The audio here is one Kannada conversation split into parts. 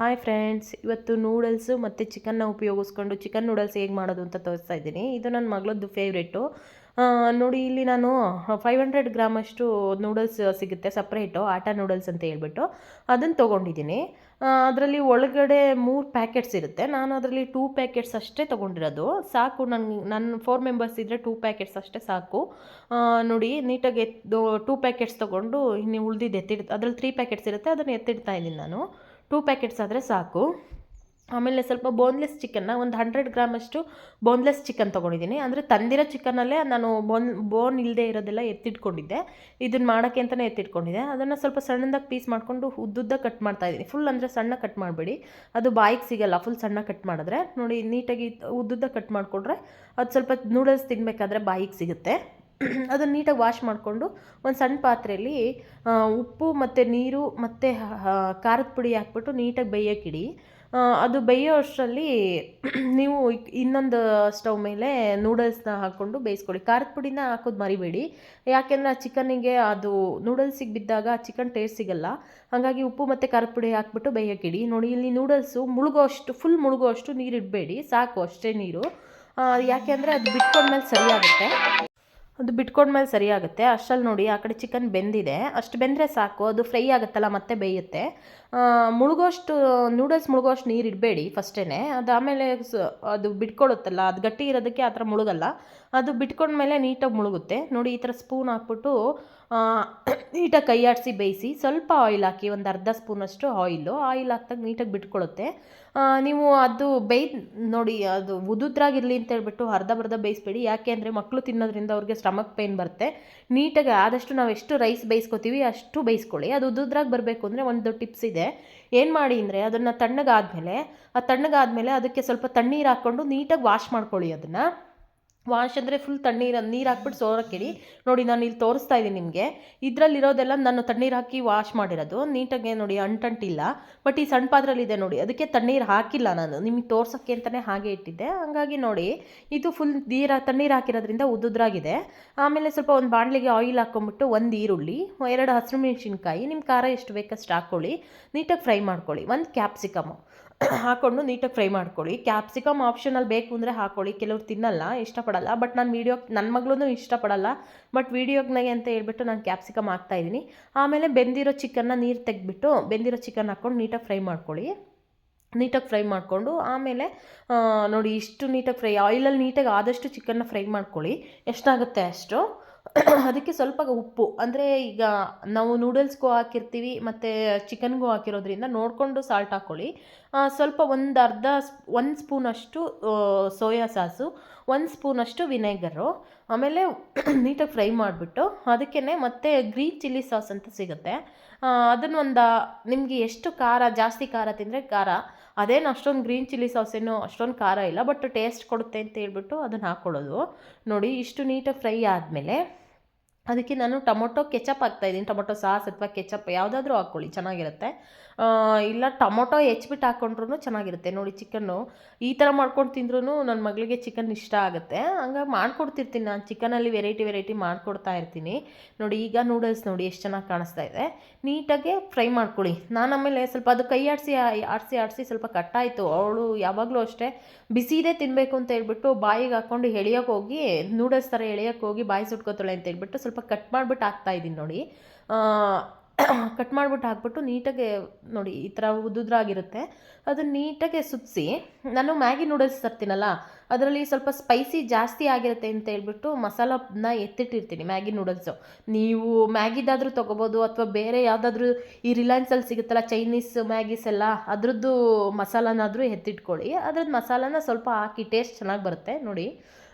ಹಾಯ್ ಫ್ರೆಂಡ್ಸ್, ಇವತ್ತು ನೂಡಲ್ಸು ಮತ್ತು ಚಿಕನ್ನ ಉಪಯೋಗಿಸ್ಕೊಂಡು ಚಿಕನ್ ನೂಡಲ್ಸ್ ಹೇಗೆ ಮಾಡೋದು ಅಂತ ತೋರಿಸ್ತಾ ಇದ್ದೀನಿ. ಇದು ನನ್ನ ಮಗಳದ್ದು ಫೇವ್ರೇಟು ನೋಡಿ ಇಲ್ಲಿ ನಾನು ಫೈವ್ ಹಂಡ್ರೆಡ್ ಗ್ರಾಮಷ್ಟು ನೂಡಲ್ಸ್ ಸಿಗುತ್ತೆ ಸಪ್ರೇಟು ಆಟಾ ನೂಡಲ್ಸ್ ಅಂತ ಹೇಳ್ಬಿಟ್ಟು. ಅದನ್ನು ತೊಗೊಂಡಿದ್ದೀನಿ. ಅದರಲ್ಲಿ ಒಳಗಡೆ ಮೂರು ಪ್ಯಾಕೆಟ್ಸ್ ಇರುತ್ತೆ. ನಾನು ಅದರಲ್ಲಿ ಟೂ ಪ್ಯಾಕೆಟ್ಸ್ ಅಷ್ಟೇ ತೊಗೊಂಡಿರೋದು. ಸಾಕು ನನಗೆ ನನ್ನ ಫೋರ್ ಮೆಂಬರ್ಸ್ ಇದ್ದರೆ ಟೂ ಪ್ಯಾಕೆಟ್ಸ್ ಅಷ್ಟೇ ಸಾಕು. ನೋಡಿ, ನೀಟಾಗಿ ಎತ್ತು ಟೂ ಪ್ಯಾಕೆಟ್ಸ್ ತೊಗೊಂಡು, ಇನ್ನು ಉಳಿದಿದ್ದು ಎತ್ತಿಡ್, ಅದರಲ್ಲಿ ತ್ರೀ ಪ್ಯಾಕೆಟ್ಸ್ ಇರುತ್ತೆ, ಅದನ್ನು ಎತ್ತಿಡ್ತಾ ಇದ್ದೀನಿ ನಾನು. ಟೂ ಪ್ಯಾಕೆಟ್ಸ್ ಆದರೆ ಸಾಕು. ಆಮೇಲೆ ಸ್ವಲ್ಪ ಬೋನ್ಲೆಸ್ ಚಿಕನ್ನ ಒಂದು ಹಂಡ್ರೆಡ್ ಗ್ರಾಮಷ್ಟು ಬೋನ್ಲೆಸ್ ಚಿಕನ್ ತೊಗೊಂಡಿದ್ದೀನಿ. ಅಂದರೆ ತಂದಿರೋ ಚಿಕನಲ್ಲೇ ನಾನು ಬೋನ್ ಬೋನ್ ಇಲ್ಲದೆ ಇರೋದೆಲ್ಲ ಎತ್ತಿಟ್ಕೊಂಡಿದ್ದೆ. ಇದನ್ನ ಮಾಡೋಕ್ಕೆ ಅಂತಲೇ ಎತ್ತಿಟ್ಕೊಂಡಿದ್ದೆ. ಅದನ್ನು ಸ್ವಲ್ಪ ಸಣ್ಣದಾಗಿ ಪೀಸ್ ಮಾಡಿಕೊಂಡು ಉದ್ದುದ್ದ ಕಟ್ ಮಾಡ್ತಾ ಇದ್ದೀನಿ. ಫುಲ್ ಅಂದರೆ ಸಣ್ಣ ಕಟ್ ಮಾಡಬೇಡಿ. ಅದು ಬಾಯಿಗೆ ಸಿಗಲ್ಲ ಫುಲ್ ಸಣ್ಣ ಕಟ್ ಮಾಡಿದ್ರೆ. ನೋಡಿ, ನೀಟಾಗಿ ಉದ್ದುದ್ದ ಕಟ್ ಮಾಡಿಕೊಂಡ್ರೆ ಅದು ಸ್ವಲ್ಪ ನೂಡಲ್ಸ್ ತಿನ್ನಬೇಕಾದ್ರೆ ಬಾಯಿಗೆ ಸಿಗುತ್ತೆ. ಅದನ್ನು ನೀಟಾಗಿ ವಾಶ್ ಮಾಡಿಕೊಂಡು ಒಂದು ಸಣ್ಣ ಪಾತ್ರೆಯಲ್ಲಿ ಉಪ್ಪು ಮತ್ತು ನೀರು ಮತ್ತು ಖಾರದ ಪುಡಿ ಹಾಕ್ಬಿಟ್ಟು ನೀಟಾಗಿ ಬೇಯೋಕ್ಕಿಡಿ ಅದು ಬೇಯೋ ಅಷ್ಟರಲ್ಲಿ ನೀವು ಇನ್ನೊಂದು ಸ್ಟವ್ ಮೇಲೆ ನೂಡಲ್ಸ್ನ ಹಾಕ್ಕೊಂಡು ಬೇಯಿಸ್ಕೊಳ್ಳಿ. ಖಾರದ ಪುಡಿನ ಹಾಕೋದು ಮರಿಬೇಡಿ. ಯಾಕೆಂದರೆ ಆ ಚಿಕನ್ನಿಗೆ ಅದು ನೂಡಲ್ಸಿಗೆ ಬಿದ್ದಾಗ ಚಿಕನ್ ಟೇಸ್ಟ್ ಸಿಗಲ್ಲ. ಹಾಗಾಗಿ ಉಪ್ಪು ಮತ್ತು ಖಾರದ ಪುಡಿ ಹಾಕ್ಬಿಟ್ಟು ಬೇಯೋಕ್ಕಿಡಿ ನೋಡಿ, ಇಲ್ಲಿ ನೂಡಲ್ಸು ಮುಳುಗೋ ಅಷ್ಟು ಫುಲ್ ಮುಳುಗೋ ಅಷ್ಟು ನೀರು ಇಡಬೇಡಿ ಸಾಕು ಅಷ್ಟೇ ನೀರು. ಯಾಕೆ ಯಾಕೆಂದರೆ ಅದು ಬಿಟ್ಕೊಂಡ್ಮೇಲೆ ಸರಿಯಾಗುತ್ತೆ. ಅದು ಬಿಟ್ಕೊಂಡ್ಮೇಲೆ ಸರಿ ಆಗುತ್ತೆ ಅಷ್ಟಲ್ಲಿ ನೋಡಿ ಆ ಕಡೆ ಚಿಕನ್ ಬೆಂದಿದೆ. ಅಷ್ಟು ಬೆಂದರೆ ಸಾಕು. ಅದು ಫ್ರೈ ಆಗುತ್ತಲ್ಲ, ಮತ್ತೆ ಬೇಯುತ್ತೆ. ಮುಳುಗೋಷ್ಟು, ನೂಡಲ್ಸ್ ಮುಳುಗೋಷ್ಟು ನೀರು ಇಡಬೇಡಿ ಫಸ್ಟೇ ಅದು ಆಮೇಲೆ ಅದು ಬಿಟ್ಕೊಳ್ಳುತ್ತಲ್ಲ ಅದು ಗಟ್ಟಿ ಇರೋದಕ್ಕೆ ಆ ಥರ ಮುಳುಗಲ್ಲ. ಅದು ಬಿಟ್ಕೊಂಡ್ಮೇಲೆ ನೀಟಾಗಿ ಮುಳುಗುತ್ತೆ. ನೋಡಿ ಈ ಥರ ಸ್ಪೂನ್ ಹಾಕ್ಬಿಟ್ಟು ನೀಟಾಗಿ ಕೈ ಆಡಿಸಿ ಬೇಯಿಸಿ ಸ್ವಲ್ಪ ಆಯಿಲ್ ಹಾಕಿ, ಒಂದು ಅರ್ಧ ಸ್ಪೂನಷ್ಟು ಆಯಿಲು ಆಯಿಲ್ ಹಾಕ್ದಾಗ ನೀಟಾಗಿ ಬಿಟ್ಕೊಳುತ್ತೆ. ನೀವು ಅದು ಬೇಯ್ ನೋಡಿ, ಅದು ಉದುದ್ರಾಗಿರಲಿ ಅಂತ ಹೇಳ್ಬಿಟ್ಟು ಅರ್ಧ ಬರ್ಧ ಬೇಯಿಸ್ಬೇಡಿ. ಯಾಕೆ ಅಂದರೆ ಮಕ್ಕಳು ತಿನ್ನೋದ್ರಿಂದ ಅವ್ರಿಗೆ ಸ್ಟಮಕ್ ಪೇನ್ ಬರುತ್ತೆ. ನೀಟಾಗಿ ಆದಷ್ಟು ನಾವು ಎಷ್ಟು ರೈಸ್ ಬೇಯಿಸ್ಕೊತೀವಿ ಅಷ್ಟು ಬೇಯಿಸ್ಕೊಳ್ಳಿ. ಅದು ಉದುದ್ರಾಗಿ ಬರಬೇಕು ಅಂದರೆ ಒಂದು ಟಿಪ್ಸ್ ಇದೆ. ಏನು ಮಾಡಿ ಅಂದರೆ ಅದನ್ನು ತಣ್ಣಗಾದಮೇಲೆ, ಆ ತಣ್ಣಗಾದಮೇಲೆ ಅದಕ್ಕೆ ಸ್ವಲ್ಪ ತಣ್ಣೀರು ಹಾಕ್ಕೊಂಡು ನೀಟಾಗಿ ವಾಶ್ ಮಾಡ್ಕೊಳ್ಳಿ ಅದನ್ನು. ವಾಶ್ ಅಂದರೆ ಫುಲ್ ತಣ್ಣೀರು, ನೀರು ಹಾಕ್ಬಿಟ್ಟು ಸೋರಕ್ಕಿಡಿ ನೋಡಿ, ನಾನು ಇಲ್ಲಿ ತೋರಿಸ್ತಾ ಇದ್ದೀನಿ ನಿಮಗೆ. ಇದರಲ್ಲಿರೋದೆಲ್ಲ ನಾನು ತಣ್ಣೀರು ಹಾಕಿ ವಾಶ್ ಮಾಡಿರೋದು. ನೀಟಾಗಿ ನೋಡಿ, ಅಂಟಂಟಿಲ್ಲ. ಬಟ್ ಈ ಸಣ್ಣ ಪಾತ್ರೆಲಿದೆ ನೋಡಿ, ಅದಕ್ಕೆ ತಣ್ಣೀರು ಹಾಕಿಲ್ಲ ನಾನು. ನಿಮಗೆ ತೋರ್ಸೋಕ್ಕೆ ಅಂತಲೇ ಹಾಗೆ ಇಟ್ಟಿದ್ದೆ. ಹಾಗಾಗಿ ನೋಡಿ, ಇದು ಫುಲ್ ನೀರು, ತಣ್ಣೀರು ಹಾಕಿರೋದ್ರಿಂದ ಉದ್ದುದ್ರಾಗಿದೆ ಆಮೇಲೆ ಸ್ವಲ್ಪ ಒಂದು ಬಾಣಲಿಗೆ ಆಯಿಲ್ ಹಾಕ್ಕೊಂಬಿಟ್ಟು ಒಂದು ಈರುಳ್ಳಿ, ಎರಡು ಹಸಿರು ಮೆಣಸಿನ್ಕಾಯಿ ನಿಮ್ಮ ಖಾರ ಎಷ್ಟು ಬೇಕಷ್ಟು ಹಾಕ್ಕೊಳ್ಳಿ ನೀಟಾಗಿ ಫ್ರೈ ಮಾಡ್ಕೊಳ್ಳಿ. ಒಂದು ಕ್ಯಾಪ್ಸಿಕಮು ಹಾಕ್ಕೊಂಡು ನೀಟಾಗಿ ಫ್ರೈ ಮಾಡ್ಕೊಳ್ಳಿ. ಕ್ಯಾಪ್ಸಿಕಮ್ ಆಪ್ಷನಲ್ಲಿ ಬೇಕು ಅಂದರೆ ಹಾಕ್ಕೊಳ್ಳಿ ಕೆಲವ್ರು ತಿನ್ನಲ್ಲ, ಇಷ್ಟಪಡಲ್ಲ. ಬಟ್ ನಾನು ವೀಡಿಯೋ ನನ್ನ ಮಗಳೂ ಇಷ್ಟಪಡಲ್ಲ. ಬಟ್ ವೀಡಿಯೋಗ್ನಾಗೆ ಅಂತ ಹೇಳ್ಬಿಟ್ಟು ನಾನು ಕ್ಯಾಪ್ಸಿಕಮ್ ಹಾಕ್ತಾಯಿದ್ದೀನಿ ಆಮೇಲೆ ಬೆಂದಿರೋ ಚಿಕನ್ನ ನೀರು ತೆಗೆದ್ಬಿಟ್ಟು ಬೆಂದಿರೋ ಚಿಕನ್ ಹಾಕ್ಕೊಂಡು ನೀಟಾಗಿ ಫ್ರೈ ಮಾಡ್ಕೊಳ್ಳಿ. ನೀಟಾಗಿ ಫ್ರೈ ಮಾಡಿಕೊಂಡು ಆಮೇಲೆ ನೋಡಿ ಇಷ್ಟು ನೀಟಾಗಿ ಫ್ರೈ ಆಯಿಲಲ್ಲಿ ನೀಟಾಗಿ ಆದಷ್ಟು ಚಿಕನ್ನ ಫ್ರೈ ಮಾಡ್ಕೊಳ್ಳಿ. ಎಷ್ಟಾಗುತ್ತೆ ಅಷ್ಟು? ಅದಕ್ಕೆ ಸ್ವಲ್ಪ ಉಪ್ಪು. ಅಂದರೆ ಈಗ ನಾವು ನೂಡಲ್ಸ್ಗೂ ಹಾಕಿರ್ತೀವಿ, ಮತ್ತು ಚಿಕನ್ಗೂ ಹಾಕಿರೋದ್ರಿಂದ ನೋಡಿಕೊಂಡು ಸಾಲ್ಟ್ ಹಾಕ್ಕೊಳ್ಳಿ ಸ್ವಲ್ಪ ಒಂದು ಅರ್ಧ ಒಂದು ಸ್ಪೂನಷ್ಟು ಸೋಯಾ ಸಾಸು, ಒಂದು ಸ್ಪೂನಷ್ಟು ವಿನೆಗರು, ಆಮೇಲೆ ನೀಟಾಗಿ ಫ್ರೈ ಮಾಡಿಬಿಟ್ಟು ಅದಕ್ಕೇ ಮತ್ತೆ ಗ್ರೀನ್ ಚಿಲ್ಲಿ ಸಾಸ್ ಅಂತ ಸಿಗುತ್ತೆ. ಅದನ್ನು ಒಂದು, ನಿಮಗೆ ಎಷ್ಟು ಖಾರ, ಜಾಸ್ತಿ ಖಾರ ತಿಂದರೆ ಖಾರ. ಅದೇನು ಅಷ್ಟೊಂದು ಗ್ರೀನ್ ಚಿಲ್ಲಿ ಸಾಸ್ ಏನು ಅಷ್ಟೊಂದು ಖಾರ ಇಲ್ಲ ಬಟ್ ಟೇಸ್ಟ್ ಕೊಡುತ್ತೆ ಅಂತ ಹೇಳ್ಬಿಟ್ಟು ಅದನ್ನು ಹಾಕ್ಕೊಳ್ಳೋದು ನೋಡಿ, ಇಷ್ಟು ನೀಟಾಗಿ ಫ್ರೈ ಆದಮೇಲೆ ಅದಕ್ಕೆ ನಾನು ಟೊಮೊಟೊ ಕೆಚಪ್ ಹಾಕ್ತಾಯಿದ್ದೀನಿ ಟೊಮೊಟೊ ಸಾಸ್ ಅಥವಾ ಕೆಚಪ್ ಯಾವುದಾದ್ರೂ ಹಾಕ್ಕೊಳ್ಳಿ, ಚೆನ್ನಾಗಿರುತ್ತೆ. ಇಲ್ಲ ಟೊಮೊಟೊ ಹೆಚ್ಚಿಬಿಟ್ಟು ಹಾಕ್ಕೊಂಡ್ರೂ ಚೆನ್ನಾಗಿರುತ್ತೆ. ನೋಡಿ ಚಿಕನ್ನು ಈ ಥರ ಮಾಡ್ಕೊಂಡು ತಿಂದ್ರೂ ನನ್ನ ಮಗಳಿಗೆ ಚಿಕನ್ ಇಷ್ಟ ಆಗುತ್ತೆ. ಹಂಗಾಗಿ ಮಾಡ್ಕೊಡ್ತಿರ್ತೀನಿ ನಾನು. ಚಿಕನಲ್ಲಿ ವೆರೈಟಿ ವೆರೈಟಿ ಮಾಡಿಕೊಡ್ತಾ ಇರ್ತೀನಿ. ನೋಡಿ ಈಗ ನೂಡಲ್ಸ್ ನೋಡಿ ಎಷ್ಟು ಚೆನ್ನಾಗಿ ಕಾಣಿಸ್ತಾ ಇದೆ. ನೀಟಾಗಿ ಫ್ರೈ ಮಾಡ್ಕೊಳ್ಳಿ. ನಾನು ಆಮೇಲೆ ಸ್ವಲ್ಪ ಅದು ಕೈ ಆಡಿಸಿ ಆಡಿಸಿ ಆಡಿಸಿ ಸ್ವಲ್ಪ ಕಟ್ಟಾಯಿತು ಅವಳು ಯಾವಾಗಲೂ ಅಷ್ಟೇ ಬಿಸಿದೇ ತಿನ್ನಬೇಕು ಅಂತ ಹೇಳ್ಬಿಟ್ಟು ಬಾಯಿಗೆ ಹಾಕ್ಕೊಂಡು ಎಳಿಯೋಕೆ ಹೋಗಿ, ನೂಡಲ್ಸ್ ಥರ ಎಳೆಯೋಕೆ ಹೋಗಿ ಬಾಯಿ ಸುಟ್ಕೋತಾಳೆ ಅಂತ ಹೇಳ್ಬಿಟ್ಟು ಸ್ವಲ್ಪ ಕಟ್ ಮಾಡಿಬಿಟ್ಟು ಹಾಕ್ತಾ ಇದ್ದೀನಿ ನೋಡಿ. ಕಟ್ ಮಾಡಿಬಿಟ್ಟು ಹಾಕ್ಬಿಟ್ಟು ನೀಟಾಗಿ ನೋಡಿ, ಈ ಥರ ಉದ್ದುದ್ರಾಗಿರುತ್ತೆ ಅದನ್ನು ನೀಟಾಗಿ ಸುತ್ತಿಸಿ ನಾನು ಮ್ಯಾಗಿ ನೂಡಲ್ಸ್ ತರ್ತೀನಲ್ಲ, ಅದರಲ್ಲಿ ಸ್ವಲ್ಪ ಸ್ಪೈಸಿ ಜಾಸ್ತಿ ಆಗಿರುತ್ತೆ ಅಂತ ಹೇಳ್ಬಿಟ್ಟು ಮಸಾಲನ ಎತ್ತಿಟ್ಟಿರ್ತೀನಿ ಮ್ಯಾಗಿ ನೂಡಲ್ಸು. ನೀವು ಮ್ಯಾಗಿದಾದರೂ ತೊಗೋಬೋದು ಅಥವಾ ಬೇರೆ ಯಾವುದಾದ್ರೂ ಈ ರಿಲಯನ್ಸಲ್ಲಿ ಸಿಗುತ್ತಲ್ಲ ಚೈನೀಸ್ ಮ್ಯಾಗೀಸ್ ಎಲ್ಲ, ಅದರದ್ದು ಮಸಾಲನಾದರೂ ಎತ್ತಿಟ್ಕೊಳ್ಳಿ. ಅದ್ರದ್ದು ಮಸಾಲಾನ ಸ್ವಲ್ಪ ಹಾಕಿ ಟೇಸ್ಟ್ ಚೆನ್ನಾಗಿ ಬರುತ್ತೆ ನೋಡಿ.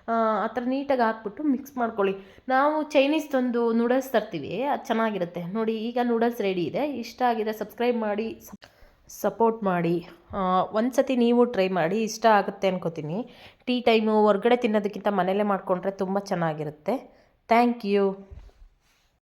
ಆ ಥರ ನೀಟಾಗಿ ಹಾಕ್ಬಿಟ್ಟು ಮಿಕ್ಸ್ ಮಾಡ್ಕೊಳ್ಳಿ. ನಾವು ಚೈನೀಸ್ ತಂದು ನೂಡಲ್ಸ್ ತರ್ತೀವಿ, ಅದು ಚೆನ್ನಾಗಿರುತ್ತೆ. ನೋಡಿ, ಈಗ ನೂಡಲ್ಸ್ ರೆಡಿ ಇದೆ. ಇಷ್ಟ ಆಗಿದೆ ಸಬ್ಸ್ಕ್ರೈಬ್ ಮಾಡಿ ಸಪೋರ್ಟ್ ಮಾಡಿ. ಒಂದು ಸತಿ ನೀವು ಟ್ರೈ ಮಾಡಿ, ಇಷ್ಟ ಆಗುತ್ತೆ ಅನ್ಕೋತೀನಿ. ಟೀ ಟೈಮು ಹೊರ್ಗಡೆ ತಿನ್ನೋದಕ್ಕಿಂತ ಮನೇಲೇ ಮಾಡಿಕೊಂಡ್ರೆ ತುಂಬ ಚೆನ್ನಾಗಿರುತ್ತೆ. Thank you